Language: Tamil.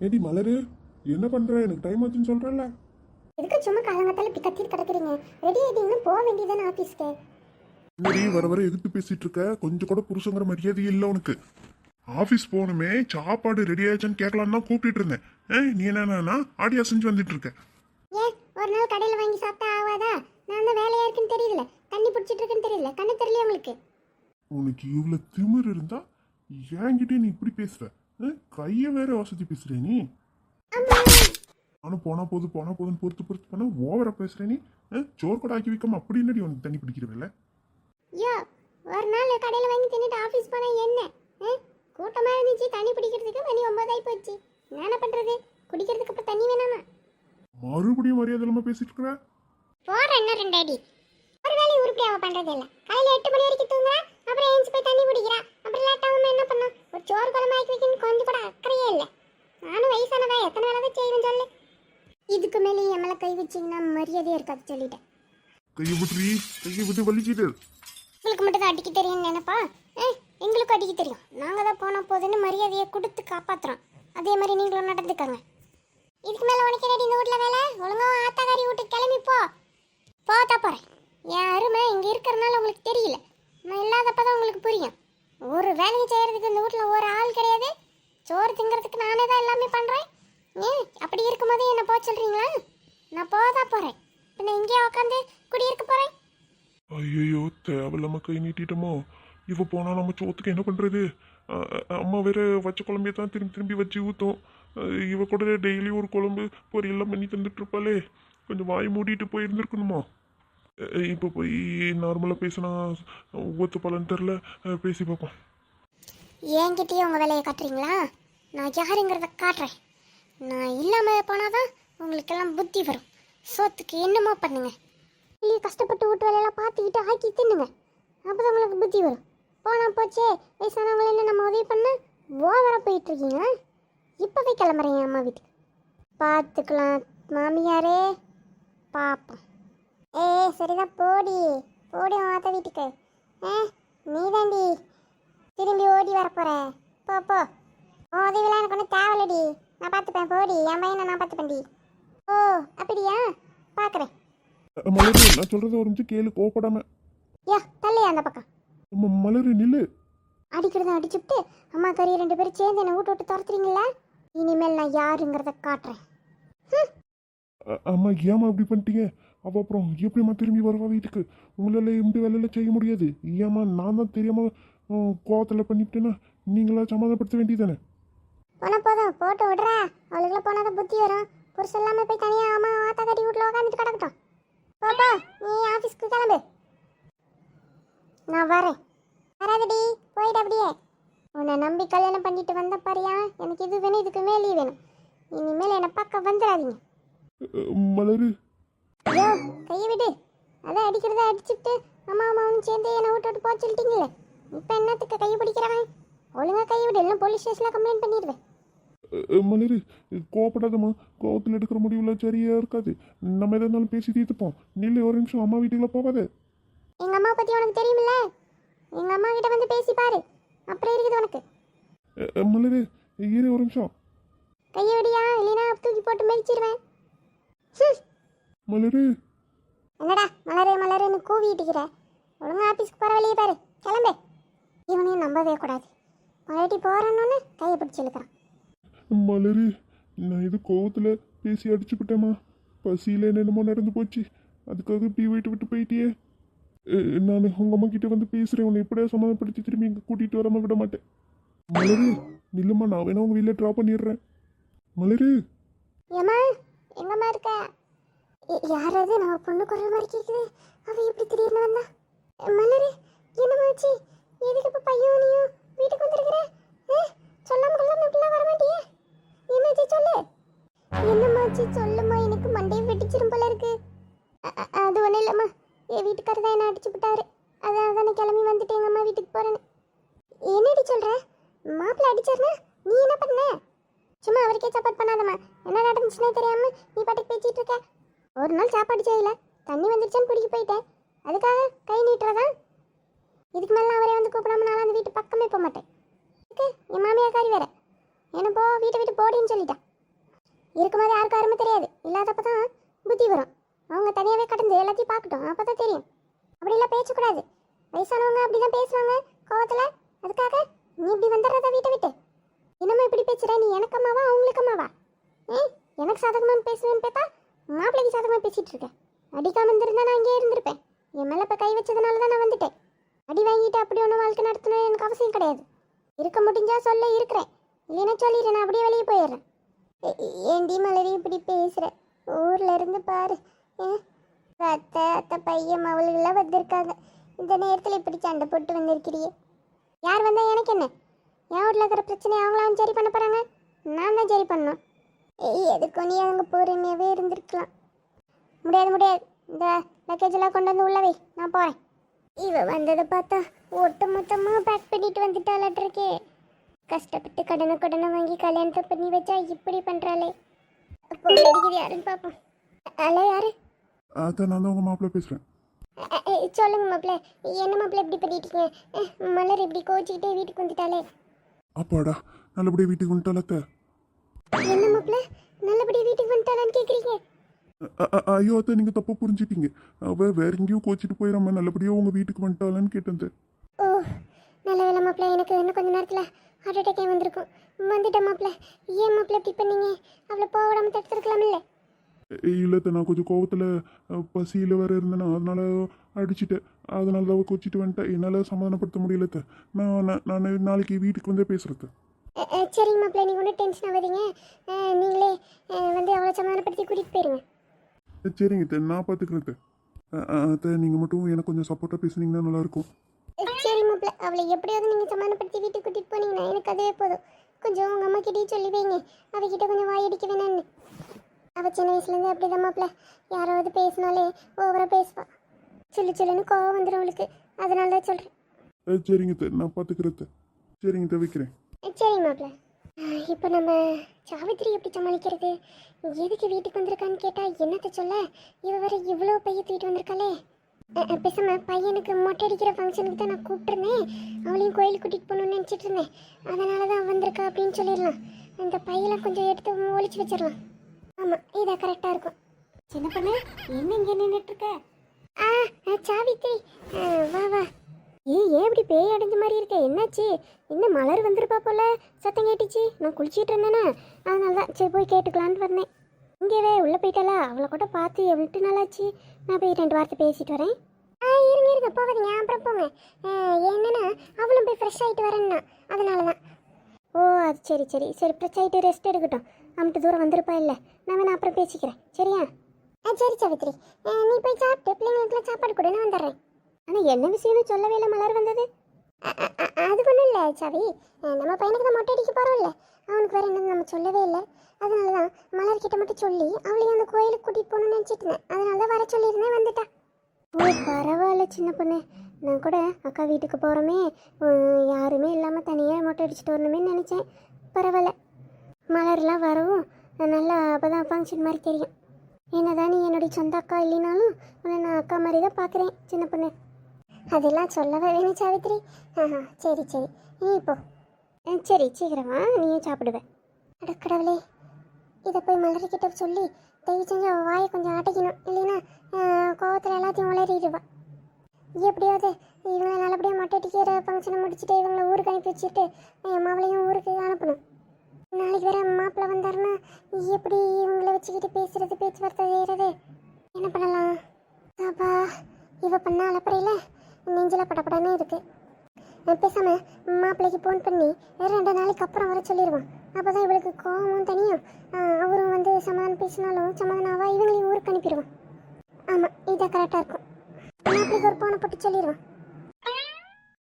ஏடி மலரு என்ன பண்ற? எனக்கு டைம் ஆச்சுன்னு சொல்றல எதுக்கு சும்மா காலங்கத்தால இப்படி கத்திட்டு கிடக்குறீங்க? ரெடி ஆயிட்டீங்கன்னா போக வேண்டியதானே ஆஃபீஸ்க்கு என்னடி வர வர எதுக்கு பேசிட்டு இருக்க? கொஞ்சம் கூட புருஷங்கிற மரியாதை இல்லை உனக்கு. ஆபீஸ் போகணுமே சாப்பாடு ரெடி ஆயிடுச்சான்னு கேட்கலான்னு தான் கூப்பிட்டு இருந்தேன். ஏய், நீ என்னன்னா ஆடியா செஞ்சு வந்துட்டு இருக்க. ஏன்? ஒரு நாள் கடையில் வாங்கி சாப்பிட்டா ஆகாதா நான் தான் வேலையா இருக்குன்னு தெரியல. தண்ணி பிடிச்சிட்டு இருக்குன்னு தெரியல. கண்ணு தெரியல உங்களுக்கு? உனக்கு இவ்வளவு திமிர் இருந்தா என்கிட்டயே நீ இப்படி பேசுற? கைய வேற வசதி பேசுற நீ. நானும் போனா போது போனா போதுன்னு பொறுத்து பொறுத்து பண்ண ஓவரா பேசுற நீ. சோறு கூட ஆக்கி வைக்காம அப்படி என்னடி உனக்கு தண்ணி பிடிக்கிறவில்ல ஐயோ ஒரு நாள் கடையில் வாங்கி தின்னுட்டு ஆஃபீஸ் போனால் என்ன? ஆ? கூட்டமா இருந்துச்சு தண்ணி பிடிக்கிறதுக்கு மணி ஒன்பதாயி போச்சு. என்ன பண்ணுறது குடிக்கிறதுக்கு அப்புறம் தண்ணி வேணாமா? மறுபடியும் மரியாதை இல்லாம பேசிட்டு இருக்கிற? போடுற என்ன ரெண்டு அடி ஒரு வேலையை உருப்படியாக பண்ணுறது இல்லை. காலையில் எட்டு மணி வரைக்கும் தூங்குறா அப்புறம் எழுந்து போய் தண்ணி குடிக்கிறா அப்புறம் லேட் ஆகாம என்ன பண்ணா ஒரு சோறு குழம்பு ஆக்கி வைக்கணும் கொஞ்சம் கூட அக்கறையே இல்லை. நானும் வயசானதா எத்தனை வேலை தான் செய்வேன் சொல்லு. இதுக்கு மேலே என் மேலே கை வச்சிங்கன்னா மரியாதையே இருக்காது சொல்லிட்டேன். கையை விட்டுறி கையை விட்டு வலிக்கிட்டு உங்களுக்கு மட்டும் தான் அடிக்க தெரியும்னு நினைப்பா? ஏ எங்களுக்கும் அடிக்க தெரியும். நாங்கள் தான் போன போதுன்னு மரியாதையை கொடுத்து காப்பாத்துறோம். அதே மாதிரி நீங்களும் நடந்துக்கங்க. இதுக்கு மேலே உனக்கு என்னடி இந்த வீட்டில் வேலை? ஒழுங்கா உன் ஆத்தாக்காரி வீட்டுக்கு கிளம்பி போ. போத்தா போகிறேன் என் அருமை இங்கே இருக்கிறனால உங்களுக்கு தெரியல. நான் இல்லாதப்ப தான் உங்களுக்கு புரியும். ஒரு வேலையை செய்யறதுக்கு இந்த வீட்டில் ஒரு ஆள் கிடையாது. சோறு திங்கிறதுக்கு நானே தான் எல்லாமே பண்ணுறேன் ஏன்? அப்படி இருக்கும்போது என்ன போக சொல்கிறீங்களா நான் போதா போகிறேன் பின்ன இங்கேயே உட்காந்து குடியிருக்க போகிறேன் ஐயோ தேவையில்லாம கை நீட்டிட்டோமோ. இவ போனா நம்ம சோத்துக்கு என்ன பண்றது? அம்மா வேற வச்ச குழம்பைய தான் திரும்பி திரும்பி வச்சு ஊத்தும். இவ கூட டெய்லி ஒரு குழம்பு பொரியெல்லாம் பண்ணி தந்துட்டு இருப்பாளே. கொஞ்சம் வாய் மூடிட்டு போயிருந்துருக்கணுமா? இப்போ போய் நார்மலாக பேசினா ஒத்து பலன் தெரில பேசி பார்ப்போம். என்கிட்டயே உங்கள் வேலையை காட்டுறீங்களா? நான் யாருங்கிறத காட்டுறேன். நான் இல்லாமல் போனாதான் உங்களுக்கெல்லாம் புத்தி வரும். சோத்துக்கு என்னமோ பண்ணுங்க. இல்லையே கஷ்டப்பட்டு வீட்டு வேலையெல்லாம் பார்த்துக்கிட்டு ஆக்கி தின்னுங்க. அப்போ தான் உங்களுக்கு புத்தி வரும். போனால் போச்சே வயசானவங்களை என்ன நம்ம உதவி பண்ண? ஓவராக போயிட்டுருக்கீங்க இப்போவே கிளம்புறேன் என் அம்மா வீட்டுக்கு. பார்த்துக்கலாம் மாமியாரே. பார்ப்போம். ஏ சரிதான் போடி. போடி ஆத்த வீட்டுக்கு. ஏ நீதாண்டி. திரும்பி ஓடி வர போற போ போ. உன் உதவிலாம் எனக்கு ஒன்றும் தேவையில்லடி. நான் பார்த்துப்பேன் போடி. என் பையனை நான் பார்த்துப்பேன்டி ஓ அப்படியா? பார்க்குறேன் மலரு நான் சொல்றத ஒரு நிமிஷம் கேளு கோவப்படாம. யா தள்ளையா அந்த பக்கம். ம- மலரு நில்லு. அடிக்கிறத அடிச்சுட்டு அம்மா கறி ரெண்டு பேரும் சேர்ந்து என்னை வீட்டு விட்டு துரத்துறீங்களா? இனிமேல் நான் யாருங்கிறத காட்டுறேன். அம்மா ஏமா இப்படி பண்ணிட்டீங்க? அவ அப்புறம் எப்படிம்மா திரும்பி வருவா வீட்டுக்கு? உங்களால எந்த வேலையில செய்ய முடியாது? ஏமா நான் தான் தெரியாம உம், கோவத்துல பண்ணிவிட்டேன்னா நீங்களா சமாதானப்படுத்த வேண்டியதானே போனா போதும் போட்டு விடுறா. அவளுக்குள்ள போனாதான் புத்தி வரும். புருஷன் இல்லாம போய் தனியா அம்மா ஆத்தா கட்டி வீட்டில் உட்காந்துட்டு கிடக்கட்டும். பாப்பா நீ ஆஃபீஸ்க்கு கிளம்பு. நான் வரேன். வராதடி போயிடு அப்படியே. உன்னை நம்பி கல்யாணம் பண்ணிட்டு வந்த பாரியா? எனக்கு இது வேணும் இதுக்கு மேலே வேணும். இனிமேல் என்னை பார்க்க வந்துடாதீங்க. மலரு ஐயோ கையை விடு அதான் அடிக்கிறத அடிச்சுட்டு அம்மா அம்மாவும் சேர்ந்து என்னை விட்டு போக சொல்லிட்டீங்களே. இப்போ என்னத்துக்கு கையை பிடிக்கிறவன்? ஒழுங்கா கையை விடு இல்லை போலீஸ் ஸ்டேஷனில் கம்ப்ளைண்ட் பண்ணிடுவேன். மலரு கோவப்படாதம்மா. கோவத்தில் எடுக்கிற முடிவுல சரியா இருக்காது. நம்ம எதா இருந்தாலும் பேசி தீர்த்துப்போம். நில்லு ஒரு நிமிஷம் அம்மா வீட்டுக்குள்ள போகாத. எங்க அம்மா பத்தி உனக்கு தெரியுமில்ல? எங்க அம்மா கிட்ட வந்து பேசி பாரு. அப்புறம் இருக்குது உனக்கு. மலரு இரு ஒரு நிமிஷம். கையை விடியா இல்லைனா தூக்கி போட்டு மெதிச்சிருவேன். மலரு. என்னடா மலரு மலருன்னு கூவிட்டுக்கிற ஒழுங்கா ஆபீஸ்க்கு போற வழியே பாரு. கிளம்பு. இவனையும் நம்பவே கூடாது. மறுபடி போறேன்னு கையை பிடிச்சி இழுக்கிறான். மலரு நான் இது கோவத்தில் பேசி அடிச்சுக்கிட்டேம்மா. பசியில் என்னென்னமோ நடந்து போச்சு. அதுக்காக இப்படி வீட்டு விட்டு போயிட்டியே. நான் உங்கள் அம்மா கிட்ட வந்து பேசுகிறேன் உன்னை எப்படியா சமாதானப்படுத்தி திரும்பி இங்கே கூட்டிகிட்டு வராமல் விட மாட்டேன். மலரு நில்லுமா நான் வேணா உங்கள் வீட்டில் ட்ராப் பண்ணிடுறேன். மலரு. ஏம்மா எங்கம்மா இருக்க? யாராவது நம்ம பொண்ணு குரல் மாதிரி கேட்குது அவ எப்படி திடீர்னு வந்தா? மலரு என்னமாச்சு எதுக்கு இப்போ பையன் நீயும் வீட்டுக்கு வந்துருக்குற? ஏ, சொல்லாம கொள்ளாம இப்படிலாம் வர மாட்டியே? என்னாச்சு சொல்லு. என்னமாச்சு சொல்லுமா எனக்கு மண்டையை வெட்டிச்சிரும் போல இருக்கு. அது ஒன்றும் இல்லைம்மா. என் வீட்டுக்காரர் தான் என்ன அடிச்சு விட்டாரு அதான் தானே கிளம்பி வந்துட்டு எங்கள் அம்மா வீட்டுக்கு போகிறேன்னு என்னடி சொல்கிற மாப்பிள்ளை அடிச்சாருன்னா நீ என்ன பண்ண? சும்மா அவருக்கே சப்போர்ட் பண்ணாதம்மா. என்ன நடந்துச்சுன்னே தெரியாமல் நீ பாட்டுக்கு பேச்சிட்டு இருக்க? ஒரு நாள் சாப்பாடு செய்யல. தண்ணி வந்துருச்சான்னு குடிக்க போயிட்டேன். அதுக்காக கை நீட்டுறதா? இதுக்கு மேல அவரே வந்து கூப்பிடாம நான் அந்த வீட்டு பக்கமே போக மாட்டேன். இதுக்கு என் மாமியா காரி வேற. என்ன போ வீட்டை விட்டு போடின்னு சொல்லிட்டா இருக்கும்போது யாருக்கும் அருமை தெரியாது. இல்லாதப்ப தான் புத்தி வரும். அவங்க தனியாகவே கடந்து எல்லாத்தையும் பார்க்கட்டும். அப்போ தான் தெரியும். அப்படிலாம் பேசக்கூடாது. வயசானவங்க அப்படி தான் பேசுவாங்க. கோவத்தில். அதுக்காக நீ இப்படி வந்துடுறத வீட்டை விட்டு? என்னம்மா இப்படி பேசுகிற நீ எனக்கு அம்மாவா? அவங்களுக்கு அம்மாவா? எனக்கு சாதகமாக பேசுவேன்னு பார்த்தா மாப்பிள்ளைக்கு சாதகமாக பேசிகிட்டு இருக்கேன் அடிக்காமல் இருந்திருந்தா நான் இங்கே இருந்திருப்பேன். என் மேலே இப்போ கை வச்சதுனால தான் நான் வந்துட்டேன். அடி வாங்கிட்டு அப்படி ஒன்றும் வாழ்க்கை நடத்தணும் எனக்கு அவசியம் கிடையாது. இருக்க முடிஞ்சா சொல்ல இருக்கிறேன். இல்லைன்னா சொல்லிடுறேன் நான் அப்படியே வெளியே போயிடுறேன். ஏ- ஏண்டி மலரி இப்படி பேசுகிற ஊரில் இருந்து பாரு. அத்தை அத்தை பையன் அவளுகளாம் வந்திருக்காங்க. இந்த நேரத்தில் இப்படி சண்டை போட்டு வந்திருக்கிறியே. யார் வந்தால் எனக்கு என்ன? என் வீட்டில் இருக்கிற பிரச்சனையை அவங்களாம் சரி பண்ண போகிறாங்க நான் தான் சரி பண்ணணும். எதுக்கும் நீ அங்கே பொறுமையாகவே இருந்திருக்கலாம்? முடியாது முடியாது. இந்த லக்கேஜ் எல்லாம் கொண்டு வந்து உள்ளவே நான் போகிறேன் இவ வந்ததை பார்த்தா ஒட்டு மொத்தமாக பேக் பண்ணிட்டு வந்துட்டாளாட்டிருக்கே கஷ்டப்பட்டு கடனை கடனை வாங்கி கல்யாணத்தை பண்ணி வச்சா இப்படி பண்ணுறாளே யாருன்னு பார்ப்போம். ஹலோ யாரு? அதான் நான் தான் உங்கள் மாப்பிள்ளை பேசுகிறேன் சொல்லுங்க மாப்பிள்ள. என்ன மாப்பிள்ள இப்படி பண்ணிட்டீங்க மலர் இப்படி கோச்சிக்கிட்டே வீட்டுக்கு வந்துட்டாளே. அப்பாடா நல்லபடியாக வீட்டுக்கு வந்துட்டாலத்த என்ன மாப்பிள்ள நல்லபடியா வீட்டுக்கு வந்துட்டாளான்னு கேட்குறீங்க ஐயோ அத்தை நீங்கள் தப்பாக புரிஞ்சிட்டீங்க. அவ வேற எங்கேயும் கோச்சிட்டு போயிடாம நல்லபடியாக உங்கள் வீட்டுக்கு வந்துட்டாளான்னு கேட்டேன் ஓ நல்ல வேலை மாப்பிள்ள எனக்கு இன்னும் கொஞ்ச நேரத்தில் ஹார்ட் அட்டாக்கே வந்திருக்கும். வந்துட்டேன் மாப்பிள்ள ஏன் மாப்பிள்ள இப்படி பண்ணீங்க? அவளை போக விடாம தடுத்துருக்கலாமில்ல இல்லத்த நான் கொஞ்சம் கோவத்தில் பசியில் வேற இருந்தேனா. அதனால அடிச்சிட்டேன். அதனால தான் கோச்சிட்டு வந்துட்டேன் என்னால் சமாதானப்படுத்த முடியலத்த நான் நான் நாளைக்கு வீட்டுக்கு வந்தே அ, சரிங்க மாப்பிள்ள நீங்கள் ஒன்றும் டென்ஷன் ஆகாதீங்க. நீங்களே வந்து அவளை சமாதானப்படுத்தி கூட்டிகிட்டு போயிருங்க. சரிங்க அத்தை, நான் பார்த்துக்கிறேன் அத்தை. நீங்கள் மட்டும் எனக்கு கொஞ்சம் சப்போர்ட்டாக பேசுனீங்கன்னா நல்லாயிருக்கும். சரி மாப்பிள்ள அவளை எப்படியாவது நீங்கள் சமாதானப்படுத்தி வீட்டுக்கு கூட்டிகிட்டு போனீங்கன்னா எனக்கு அதுவே போதும். கொஞ்சம் உங்கள் அம்மா கிட்டேயும் சொல்லி வைங்க. அவகிட்ட கொஞ்சம் வாயடிக்க வேணான்னு அவள் சின்ன வயசுலேருந்து அப்படி தான் மாப்பிள்ள யாராவது பேசினாலே ஓவராக பேசுவா. சொல்லு சொல்லுன்னு கோவம் வந்துடும் அவளுக்கு. அதனால தான் சொல்கிறேன் சரிங்க நான் பார்த்துக்கிறேன் சரிங்க அத்தை, வைக்கிறேன். சரி மாப்பிள்ள இப்போ நம்ம சாவித்திரி எப்படி சமாளிக்கிறது? எதுக்கு வீட்டுக்கு வந்திருக்கான்னு கேட்டால் என்னத்த சொல்ல? இவ வர இவ்வளோ பைய தூக்கிட்டு வந்திருக்காளே. பேசாம பையனுக்கு மொட்டை அடிக்கிற ஃபங்க்ஷனுக்கு தான் நான் கூப்பிட்டுருந்தேன். அவளையும் கோயிலுக்கு கூட்டிகிட்டு போகணும்னு நினச்சிட்டு இருந்தேன். அதனால தான் வந்திருக்கா அப்படின்னு சொல்லிடலாம். அந்த பையெல்லாம் கொஞ்சம் எடுத்து ஒழிச்சு வச்சிடலாம். ஆமாம் இதை கரெக்டாக இருக்கும். சின்ன பண்ண என்ன இங்கே நின்றுட்டு இருக்க? ஆ சாவித்திரி. வா வா. இப்படி பேய் அடைஞ்ச மாதிரி இருக்க? என்னாச்சு? என்ன மலர் வந்திருப்பா போல? சத்தம் கேட்டுச்சு. நான் குளிச்சிட்டு இருந்தேனே. அதனால தான் சரி போய் கேட்டுக்கலான்னு வந்தேன். இங்கேவே உள்ளே போயிட்டாளா அவளை கூட பார்த்து எவ்வளோ நாளாச்சு நான் போய் ரெண்டு வார்த்தை பேசிட்டு வரேன். ஆ இருங்க இருங்க. போகாதீங்க. அப்புறம் போங்க. ஆ, என்னன்னா அவளும் போய் ஃப்ரெஷ் ஆகிட்டு வரேன்னா. அதனால தான். ஓ அது சரி சரி. சரி ஃப்ரெஷ் ஆகிட்டு ரெஸ்ட் எடுக்கட்டும். அம்பிட்டு தூரம் வந்திருப்பா இல்லை. நான் வேணா அப்புறம் பேசிக்கிறேன். சரியா? ஆ சரி சவித்ரி நீ போய் சாப்பிட்டு பிள்ளைங்களுக்குலாம் சாப்பாடு கூட நான் வந்துடுறேன். ஆனால் என்ன விஷயம்னு சொல்லவே இல்லை மலர் வந்தது. அது ஒன்றும் இல்லை சவி. நம்ம பையனுக்கு தான் மொட்டை அடிக்க போகிறோம்ல அவனுக்கு வேறு என்னன்னு நம்ம சொல்லவே இல்லை. அதனால தான் மலர்கிட்ட மட்டும் சொல்லி அவளையும் அந்த கோயிலுக்கு கூட்டிகிட்டு போகணும்னு நினச்சிட்டு இருந்தேன். அதனால தான் வர சொல்லியிருந்தேன் வந்துட்டா. ஓ பரவாயில்ல சின்ன பொண்ணு. நான் கூட அக்கா வீட்டுக்கு போகிறோமே யாருமே இல்லாமல் தனியாக மொட்டை அடிச்சுட்டு வரணுமே நினச்சேன். பரவாயில்ல. மலர்லாம் வரவும் நல்லா அப்போ தான் ஃபங்க்ஷன் மாதிரி தெரியும். என்னதான் நீ என்னுடைய சொந்த அக்கா இல்லைனாலும் உன்னை நான் அக்கா மாதிரி தான் பார்க்குறேன் சின்ன பொண்ணு. அதெல்லாம் சொல்லவே வேணும் சாவித்ரி? ஆஹா சரி சரி. நீ இப்போ ஆ, சரி சீக்கிரமா நீயும் சாப்பிடுவேன் அடக்கடவுளே இதை போய் மலர்கிட்ட சொல்லி தயவு செஞ்சு அவள் வாயை கொஞ்சம் அடைக்கணும். இல்லைன்னா கோவத்தில் எல்லாத்தையும் உளறிடுவா. எப்படியாவது இவங்களை நல்லபடியாக மொட்டை அடிக்கிற ஃபங்க்ஷனை முடிச்சுட்டு இவங்களை ஊருக்கு அனுப்பி வச்சுட்டு என் மாவளையும் ஊருக்கு அனுப்பணும். நாளைக்கு வேற மாப்பிள்ளை வந்தாருன்னா எப்படி இவங்களை வச்சுக்கிட்டு பேசுறது பேச்சுவார்த்தை செய்கிறது என்ன பண்ணலாம்? அப்பா இவ பண்ண அலப்பறையில்? நெஞ்சில் படப்படன்னு இருக்கு. நான் பேசாம மாப்பிள்ளைக்கு ஃபோன் பண்ணி ரெண்டு நாளைக்கு அப்புறம் வர சொல்லிடுவான் அப்போ தான் இவளுக்கு கோபமும் தனியும் அவரும் வந்து சமாதானம் பேசினாலும் சமாதானம் ஆவா இவங்களையும் ஊருக்கு அனுப்பிடுவான். ஆமாம் இதை கரெக்டாக இருக்கும். மாப்பிள்ளைக்கு ஒரு ஃபோனை போட்டு சொல்லிடுவான்